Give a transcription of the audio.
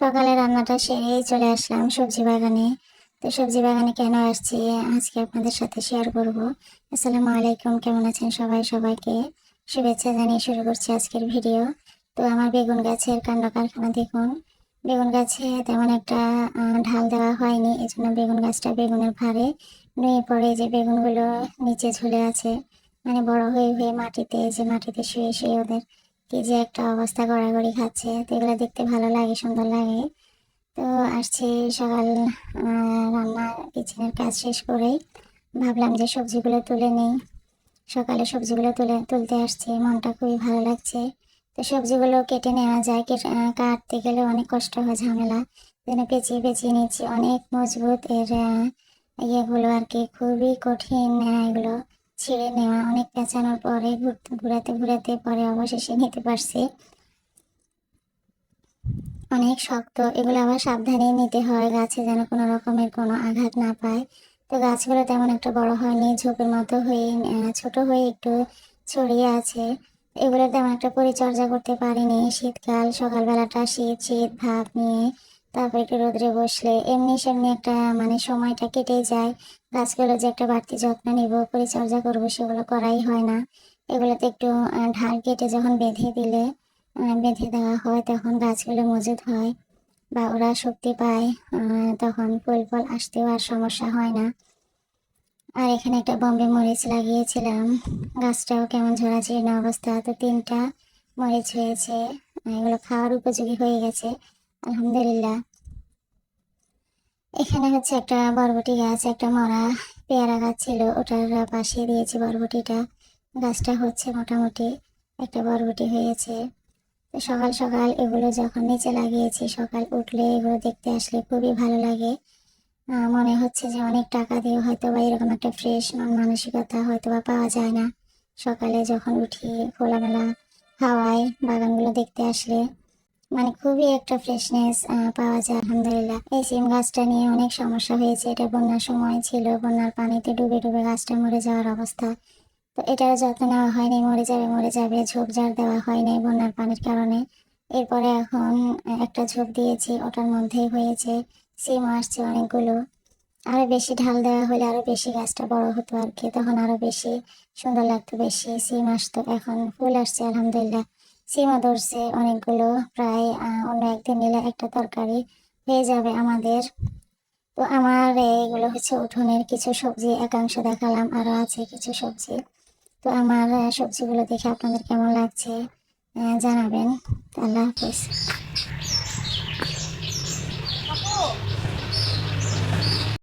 সকালে রান্নাটা সেরেই চলে আসলাম সবজি বাগানে। তো সবজি বাগানে কেন আসছি আজকে আপনাদের সাথে শেয়ার করব। আসসালামু আলাইকুম, কেমন আছেন সবাই সবাইকে? শুভেচ্ছা জানিয়ে শুরু করছি আজকের ভিডিও তো আমার বেগুন গাছের কাণ্ড কারখানা দেখুন। বেগুন গাছে তেমন একটা ঢাল দেওয়া হয়নি এই জন্য বেগুন গাছটা বেগুনের ভারে নুয়ে পড়ে যে বেগুনগুলো নিচে ঝুলে আছে। মানে বড় হয়ে হয়ে মাটিতে, যে মাটিতে শুয়ে শুয়ে ওদের কি যে একটা অবস্থা গড়াগড়ি খাচ্ছে, তো এগুলো দেখতে ভালো লাগে, সুন্দর লাগে। তো আসছি সকাল রান্না কিচেনের কাজ শেষ করেই ভাবলাম যে সবজিগুলো তুলে নেই। সকালে সবজিগুলো তুলে, তুলতে আসছি, মনটা খুবই ভালো লাগছে। তো সবজিগুলো কেটে নেওয়া যায়, কেটে কাটতে গেলে অনেক কষ্ট হয় ঝামেলা। যেন পেঁচিয়ে পেঁচিয়ে নিচ্ছি, অনেক মজবুত এর ইয়েগুলো আর কি, খুবই কঠিন এগুলো। ছিঁড়ে নেওয়া, অনেক পেঁচানোর পরে ঘুরতে, ঘুরাতে পরে অবশেষে নিতে পারছি। অনেক শক্ত, এগুলো আবার সাবধানে নিতে হয়, গাছে যেন কোনো রকমের কোনো আঘাত না পায়। তো গাছগুলো তেমন একটা বড় হয়নি, ঝোপের মতো হয়ে ছোট হয়ে একটু ছড়িয়ে আছে। এগুলো তেমন একটা পরিচর্যা করতে পারিনি, শীতকাল, সকালবেলাটা শীত শীত ভাব নিয়ে তারপর একটু রোদ্রে বসলে, এমনি সেমনি একটা মানে সময়টা কেটে যায়। গাছগুলো যে একটা বাড়তি যত্ন নিব, পরিচর্যা করব, সেগুলো করাই হয় না। এগুলোতে একটু ঢাল কেটে যখন বেঁধে দিলে বেঁধে দেওয়া হয়, তখন গাছগুলো মজুদ হয় বা ওরা শক্তি পায় তখন ফুল ফল আসতেও আর সমস্যা হয় না। আর এখানে একটা বম্বে মরিচ লাগিয়েছিলাম। গাছটাও কেমন ঝরা জীর্ণ অবস্থা। তো তিনটা মরিচ হয়েছে এগুলো খাওয়ার উপযোগী হয়ে গেছে। আলহামদুলিল্লাহ। এখানে হচ্ছে একটা বরবটি গাছ, একটা মরা পেয়ারা গাছ ছিল, ওটার পাশে দিয়েছি বরবটিটা। গাছটা হচ্ছে মোটামুটি একটা বরবটি হয়েছে। সকাল সকাল এগুলো যখন নিচে লাগিয়েছি, সকাল উঠলে এগুলো দেখতে আসলে খুবই ভালো লাগে। মনে হচ্ছে যে অনেক টাকা দিয়ে হয়তো বা এরকম একটা ফ্রেশ মন মানসিকতা হয়তো বা পাওয়া যায় না। সকালে যখন উঠি খোলামেলা হাওয়ায় বাগানগুলো দেখতে আসলে মানে খুবই একটা ফ্রেশনেস পাওয়া যায়, আলহামদুলিল্লাহ। এই সিম গাছটা নিয়ে অনেক সমস্যা হয়েছে। এটা বন্যার সময় ছিল, বন্যার পানিতে ডুবে ডুবে গাছটা মরে যাওয়ার অবস্থা। তো এটার যত্ন নেওয়া হয়নি, মরে যাবে মরে যাবে ঝোপঝাড় দেওয়া হয়নি বন্যার পানির কারণে। এরপরে এখন একটা ঝোপ দিয়েছি, ওটার মধ্যেই হয়েছে, সিম আসছে অনেকগুলো। আরও বেশি ঢাল দেওয়া হলে আরও বেশি গাছটা বড় হতো আর কি, তখন আরও বেশি সুন্দর লাগতো, বেশি সিম আসতো। এখন ফুল আসছে, আলহামদুলিল্লাহ। সিমও ধরছে অনেকগুলো প্রায় অন্য একদিন নিলে একটা তরকারি হয়ে যাবে আমাদের। তো আমার এগুলো হচ্ছে উঠোনের কিছু সবজি, একাংশ দেখালাম, আরও আছে কিছু সবজি। তো আমার সবজিগুলো দেখে আপনাদের কেমন লাগছে জানাবেন। আল্লাহ হাফিজ।